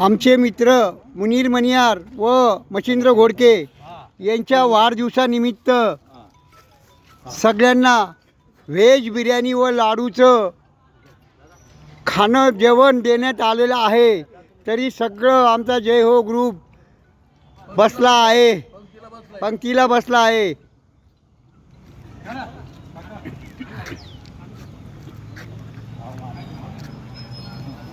आमचे मित्र मुनीर मनियार व मच्छिंद्र घोडके यांच्या वाढदिवसानिमित्त सगळ्यांना व्हेज बिर्याणी व लाडूचं खाणं जेवण देण्यात आलेलं आहे. तरी सगळं आमचा जय हो ग्रुप बसला आहे. पंक्तीला बसला आहे.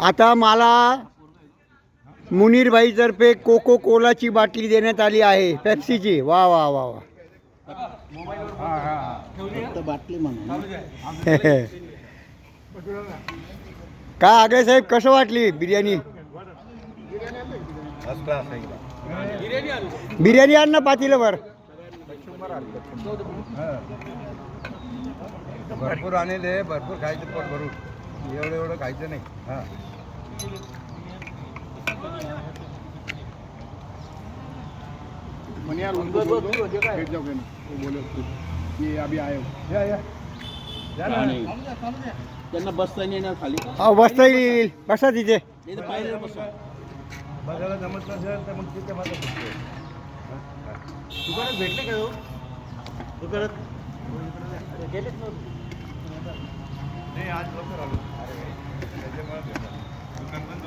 आता मला मुनीरबाईतर्फे कोको कोलाची बाटली देण्यात आली आहे पेप्सीची वा वा वा वा. हा हा बाटली म्हणून. काय आगे साहेब कसं वाटली बिर्याणी? बिर्याणी आण ना पातीला वर भरपूर आणले भरपूर खायचं पोट भरून. एवढं एवढं खायचं नाही. हा. मनी यार उनको बोल दो बैठ जाओ कहना वो बोले उसको ये अभी आए हो या या. त्यांना बसता नाही येणार खाली. अहो, बसता येईल. बसा तिथे. पाहिजे बसा. बघायला जमत नसेल तर मग तिथे माझं भेटले का हो दुकानात नाही आज लवकर आलो. त्याच्यामुळे दुकान बंद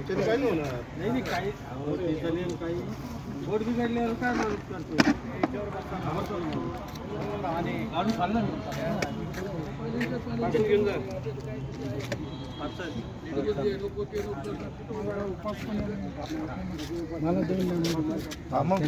त्याने काही नाही होणार. नाही नाही काही काही पोट बिघडल्यावर काय करतो? आणि काढून खाल्लं घेऊन जा. मग.